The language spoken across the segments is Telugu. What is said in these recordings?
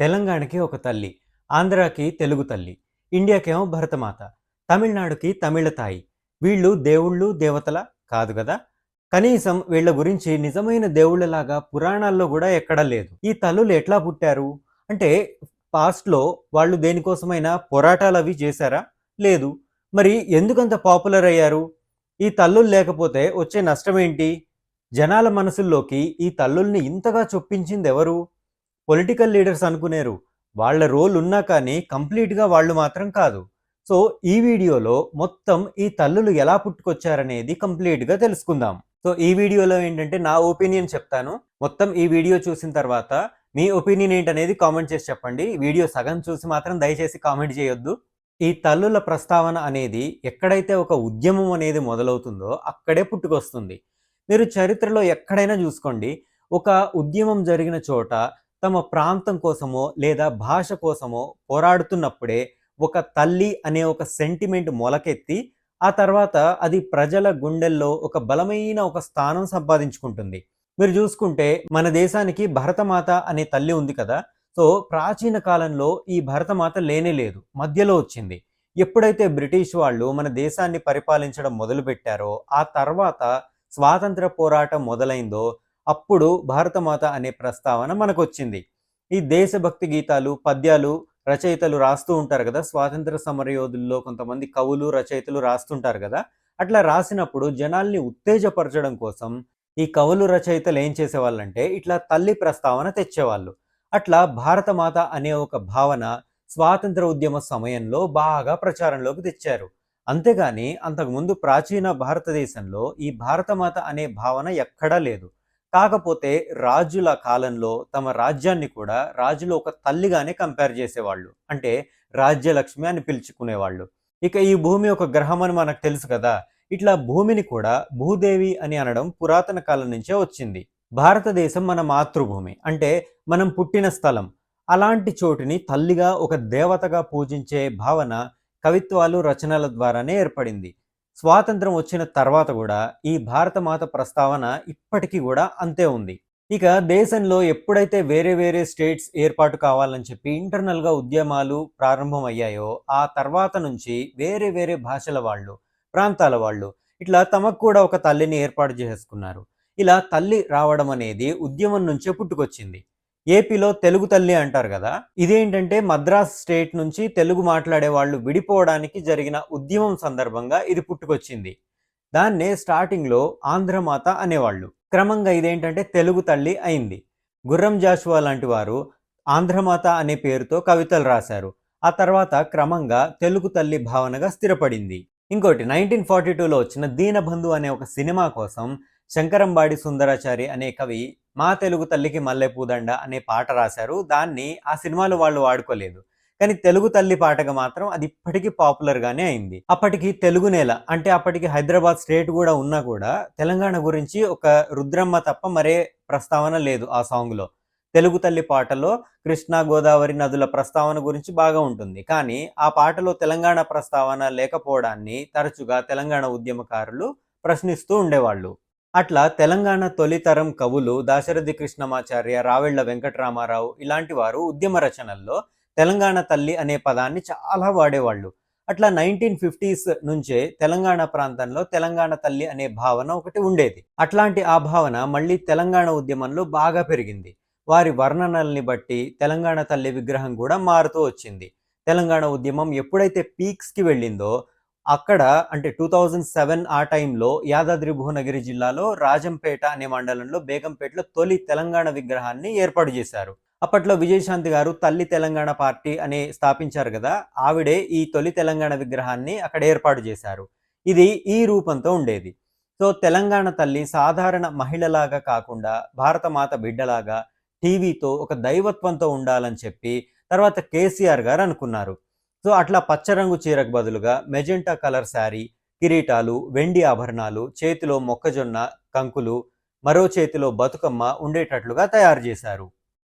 తెలంగాణకి ఒక తల్లి ఆంధ్రాకి తెలుగు తల్లి ఇండియాకేమో భరతమాత తమిళనాడుకి తమిళ తాయి. వీళ్ళు దేవుళ్ళు దేవతల కాదు కదా? కనీసం వీళ్ళ గురించి నిజమైన దేవుళ్ళలాగా పురాణాల్లో కూడా ఎక్కడా లేదు. ఈ తల్లులు ఎట్లా పుట్టారు? అంటే పాస్ట్లో వాళ్ళు దేనికోసమైనా పోరాటాలు అవి చేశారా? లేదు. మరి ఎందుకంత పాపులర్ అయ్యారు? ఈ తల్లులు లేకపోతే వచ్చే నష్టం ఏంటి జనాల మనసుల్లోకి ఈ తల్లుల్ని ఇంతగా చొప్పించింది ఎవరు పొలిటికల్ లీడర్స్ అనుకునేరు. వాళ్ళ రోల్ ఉన్నా కానీ కంప్లీట్గా వాళ్ళు మాత్రం కాదు. సో ఈ వీడియోలో మొత్తం ఈ తల్లులు ఎలా పుట్టుకొచ్చారనేది కంప్లీట్గా తెలుసుకుందాం. సో ఈ వీడియోలో ఏంటంటే నా ఒపీనియన్ చెప్తాను. మొత్తం ఈ వీడియో చూసిన తర్వాత మీ ఒపీనియన్ ఏంటనేది కామెంట్ చేసి చెప్పండి. వీడియో సగం చూసి మాత్రం దయచేసి కామెంట్ చేయొద్దు. ఈ తల్లుల ప్రస్తావన అనేది ఎక్కడైతే ఒక ఉద్యమం అనేది మొదలవుతుందో అక్కడే పుట్టుకొస్తుంది. మీరు చరిత్రలో ఎక్కడైనా చూసుకోండి. ఒక ఉద్యమం జరిగిన చోట తమ ప్రాంతం కోసమో లేదా భాష కోసమో పోరాడుతున్నప్పుడే ఒక తల్లి అనే ఒక సెంటిమెంట్ మొలకెత్తి ఆ తర్వాత అది ప్రజల గుండెల్లో ఒక బలమైన ఒక స్థానం సంపాదించుకుంటుంది. మీరు చూసుకుంటే మన దేశానికి భరతమాత అనే తల్లి ఉంది కదా సో ప్రాచీన కాలంలో ఈ భరతమాత లేనే లేదు మధ్యలో వచ్చింది. ఎప్పుడైతే బ్రిటిష్ వాళ్ళు మన దేశాన్ని పరిపాలించడం మొదలుపెట్టారో ఆ తర్వాత స్వాతంత్ర పోరాటం మొదలైందో అప్పుడు భారతమాత అనే ప్రస్తావన మనకొచ్చింది. ఈ దేశభక్తి గీతాలు పద్యాలు రచయితలు రాస్తూ ఉంటారు కదా స్వాతంత్ర సమరయోధుల్లో కొంతమంది కవులు రచయితలు రాస్తుంటారు కదా అట్లా రాసినప్పుడు జనాల్ని ఉత్తేజపరచడం కోసం ఈ కవులు రచయితలు ఏం చేసేవాళ్ళంటే ఇట్లా తల్లి ప్రస్తావన తెచ్చేవాళ్ళు. అట్లా భారతమాత అనే ఒక భావన స్వాతంత్ర ఉద్యమ సమయంలో బాగా ప్రచారంలోకి తెచ్చారు. అంతేగాని అంతకుముందు ప్రాచీన భారతదేశంలో ఈ భారతమాత అనే భావన ఎక్కడా లేదు. కాకపోతే రాజుల కాలంలో తమ రాజ్యాన్ని కూడా రాజులు ఒక తల్లిగానే కంపేర్ చేసేవాళ్ళు. అంటే రాజ్యలక్ష్మి అని పిలుచుకునేవాళ్ళు. ఇక ఈ భూమి ఒక గ్రహం అని మనకు తెలుసు కదా. ఇట్లా భూమిని కూడా భూదేవి అని అనడం పురాతన కాలం నుంచే వచ్చింది. భారతదేశం మన మాతృభూమి. అంటే మనం పుట్టిన స్థలం. అలాంటి చోటుని తల్లిగా ఒక దేవతగా పూజించే భావన కవిత్వాలు రచనల ద్వారానే ఏర్పడింది. స్వాతంత్రం వచ్చిన తర్వాత కూడా ఈ భారతమాత ప్రస్తావన ఇప్పటికీ కూడా అంతే ఉంది. ఇక దేశంలో ఎప్పుడైతే వేరే వేరే స్టేట్స్ ఏర్పాటు కావాలని చెప్పి ఇంటర్నల్గా ఉద్యమాలు ప్రారంభమయ్యాయో ఆ తర్వాత నుంచి వేరే వేరే భాషల వాళ్ళు ప్రాంతాల వాళ్ళు ఇట్లా తమకు కూడా ఒక తల్లిని ఏర్పాటు చేసుకున్నారు ఇలా తల్లి రావడం అనేది ఉద్యమం నుంచే పుట్టుకొచ్చింది. ఏపీలో తెలుగు తల్లి అంటారు కదా ఇదేంటంటే మద్రాస్ స్టేట్ నుంచి తెలుగు మాట్లాడే వాళ్ళు విడిపోవడానికి జరిగిన ఉద్యమం సందర్భంగా ఇది పుట్టుకొచ్చింది. దాన్నే స్టార్టింగ్లో ఆంధ్రమాత అనేవాళ్ళు. క్రమంగా ఇదేంటంటే తెలుగు తల్లి అయింది. గుర్రం జాషువా లాంటి వారు ఆంధ్రమాత అనే పేరుతో కవితలు రాశారు. ఆ తర్వాత క్రమంగా తెలుగు తల్లి భావనగా స్థిరపడింది. ఇంకోటి నైన్టీన్ ఫార్టీ టూలో వచ్చిన దీనబంధు అనే ఒక సినిమా కోసం శంకరంబాడి సుందరాచారి అనే కవి మా తెలుగు తల్లికి మల్లె పూదండ అనే పాట రాశారు. దాన్ని ఆ సినిమాలో వాళ్ళు వాడుకోలేదు. కానీ తెలుగు తల్లి పాటగా మాత్రం అది ఇప్పటికీ పాపులర్గానే అయింది. అప్పటికి తెలుగు నేల అంటే అప్పటికి హైదరాబాద్ స్టేట్ కూడా ఉన్నా కూడా తెలంగాణ గురించి ఒక రుద్రమ్మ తప్ప మరే ప్రస్తావన లేదు ఆ సాంగ్లో. తెలుగు తల్లి పాటలో కృష్ణా గోదావరి నదుల ప్రస్తావన గురించి బాగా ఉంటుంది. కానీ ఆ పాటలో తెలంగాణ ప్రస్తావన లేకపోవడాన్ని తరచుగా తెలంగాణ ఉద్యమకారులు ప్రశ్నిస్తూ ఉండేవాళ్ళు. అట్లా తెలంగాణ తొలితరం కవులు దాశరథి కృష్ణమాచార్య రావెళ్ళ వెంకటరామారావు ఇలాంటి వారు ఉద్యమ రచనల్లో తెలంగాణ తల్లి అనే పదాన్ని చాలా వాడేవాళ్ళు. అట్లా నైన్టీన్ ఫిఫ్టీస్ నుంచే తెలంగాణ ప్రాంతంలో తెలంగాణ తల్లి అనే భావన ఒకటి ఉండేది. అట్లాంటి ఆ భావన మళ్ళీ తెలంగాణ ఉద్యమంలో బాగా పెరిగింది. వారి వర్ణనల్ని బట్టి తెలంగాణ తల్లి విగ్రహం కూడా మారుతూ వచ్చింది. తెలంగాణ ఉద్యమం ఎప్పుడైతే పీక్స్కి వెళ్ళిందో అక్కడ అంటే టూ థౌజండ్ సెవెన్ ఆ టైంలో యాదాద్రి భువనగిరి జిల్లాలో రాజంపేట అనే మండలంలో బేగంపేటలో తొలి తెలంగాణ విగ్రహాన్ని ఏర్పాటు చేశారు. అప్పట్లో విజయశాంతి గారు తల్లి తెలంగాణ పార్టీ అనే స్థాపించారు కదా ఆవిడే ఈ తొలి తెలంగాణ విగ్రహాన్ని అక్కడ ఏర్పాటు చేశారు. ఇది ఈ రూపంతో ఉండేది. సో తెలంగాణ తల్లి సాధారణ మహిళలాగా కాకుండా భారతమాత బిడ్డలాగా టీవీతో ఒక దైవత్వంతో ఉండాలని చెప్పి తర్వాత కేసీఆర్ గారు అనుకున్నారు. సో అట్లా పచ్చరంగు చీరకు బదులుగా మెజెంటా కలర్ శారీ కిరీటాలు వెండి ఆభరణాలు చేతిలో మొక్కజొన్న కంకులు మరో చేతిలో బతుకమ్మ ఉండేటట్లుగా తయారు చేశారు.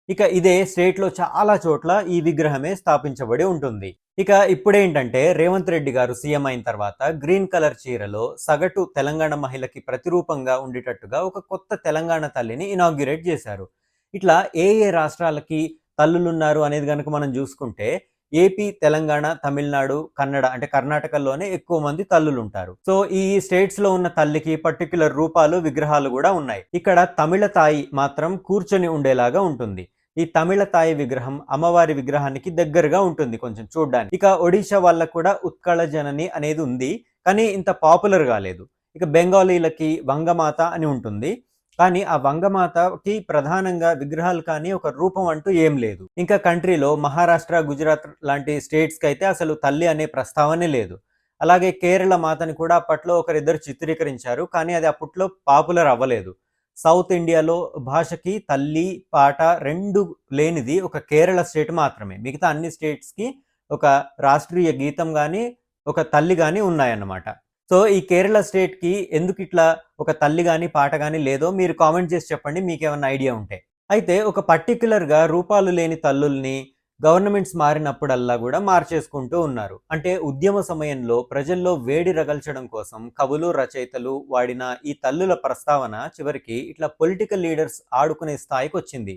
ఇక ఇదే స్టేట్లో చాలా చోట్ల ఈ విగ్రహమే స్థాపించబడి ఉంటుంది. ఇక ఇప్పుడేంటంటే రేవంత్ రెడ్డి గారు సీఎం అయిన తర్వాత గ్రీన్ కలర్ చీరలో సగటు తెలంగాణ మహిళకి ప్రతిరూపంగా ఉండేటట్టుగా ఒక కొత్త తెలంగాణ తల్లిని ఇనాగ్యురేట్ చేశారు. ఇట్లా ఏ ఏ రాష్ట్రాలకి తల్లులున్నారు అనేది గనుక మనం చూసుకుంటే ఏపీ తెలంగాణ తమిళనాడు కన్నడ అంటే కర్ణాటకలోనే ఎక్కువ మంది తల్లులు ఉంటారు సో ఈ స్టేట్స్లో ఉన్న తల్లికి పర్టికులర్ రూపాలు విగ్రహాలు కూడా ఉన్నాయి. ఇక్కడ తమిళ తాయి మాత్రం కూర్చొని ఉండేలాగా ఉంటుంది. ఈ తమిళ తాయి విగ్రహం అమ్మవారి విగ్రహానికి దగ్గరగా ఉంటుంది కొంచెం చూడడానికి. ఇక ఒడిశా వాళ్ళకు కూడా ఉత్కళ జనని అనేది ఉంది కానీ ఇంత పాపులర్ కాలేదు. ఇక బెంగాలీలకి వంగమాత అని ఉంటుంది. కానీ ఆ వంగమాతకి ప్రధానంగా విగ్రహాలు కానీ ఒక రూపం అంటూ ఏం లేదు. ఇంకా కంట్రీలో మహారాష్ట్ర గుజరాత్ లాంటి స్టేట్స్కి అయితే అసలు తల్లి అనే ప్రస్తావనే లేదు. అలాగే కేరళ మాతని కూడా అప్పట్లో ఒకరిద్దరు చిత్రీకరించారు కానీ అది అప్పట్లో పాపులర్ అవ్వలేదు. సౌత్ ఇండియాలో భాషకి తల్లి పాట రెండు లేనిది ఒక కేరళ స్టేట్ మాత్రమే. మిగతా అన్ని స్టేట్స్కి ఒక రాష్ట్రీయ గీతం కానీ ఒక తల్లి కానీ ఉన్నాయన్నమాట. సో ఈ కేరళ స్టేట్కి ఎందుకు ఇట్లా ఒక తల్లి కానీ పాట కానీ లేదో మీరు కామెంట్ చేసి చెప్పండి మీకు ఏమైనా ఐడియా ఉంటే. అయితే ఒక పర్టిక్యులర్గా రూపాలు లేని తల్లుల్ని గవర్నమెంట్స్ మారినప్పుడల్లా కూడా మార్చేసుకుంటూ ఉన్నారు. అంటే ఉద్యమ సమయంలో ప్రజల్లో వేడి రగల్చడం కోసం కవులు రచయితలు వాడిన ఈ తల్లుల ప్రస్తావన చివరికి ఇట్లా పొలిటికల్ లీడర్స్ ఆడుకునే స్థాయికి వచ్చింది.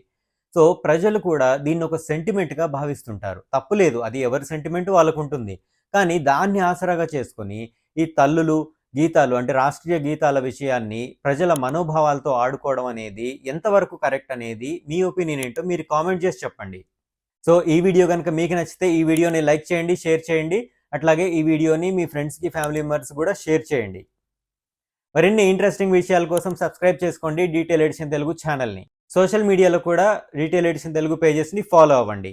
సో ప్రజలు కూడా దీన్ని ఒక సెంటిమెంట్గా భావిస్తుంటారు. తప్పులేదు అది ఎవరి సెంటిమెంట్ వాళ్ళకు ఉంటుంది కానీ దాన్ని ఆసరాగా చేసుకొని ఈ తల్లులు గీతాలు అంటే రాష్ట్రీయ గీతాల విషయాన్ని ప్రజల మనోభావాలతో ఆడుకోవడం అనేది ఎంతవరకు కరెక్ట్ అనేది మీ ఒపీనియన్ ఏంటో మీరు కామెంట్ చేసి చెప్పండి. సో ఈ వీడియో కనుక మీకు నచ్చితే ఈ వీడియోని లైక్ చేయండి షేర్ చేయండి. అట్లాగే ఈ వీడియోని మీ ఫ్రెండ్స్కి ఫ్యామిలీ మెంబర్స్ కూడా షేర్ చేయండి. మరిన్ని ఇంట్రెస్టింగ్ విషయాల కోసం సబ్స్క్రైబ్ చేసుకోండి డీటెయిల్ ఎడిషన్ తెలుగు ఛానల్ని. సోషల్ మీడియాలో కూడా డీటెయిల్ ఎడిషన్ తెలుగు పేజెస్ని ఫాలో అవ్వండి.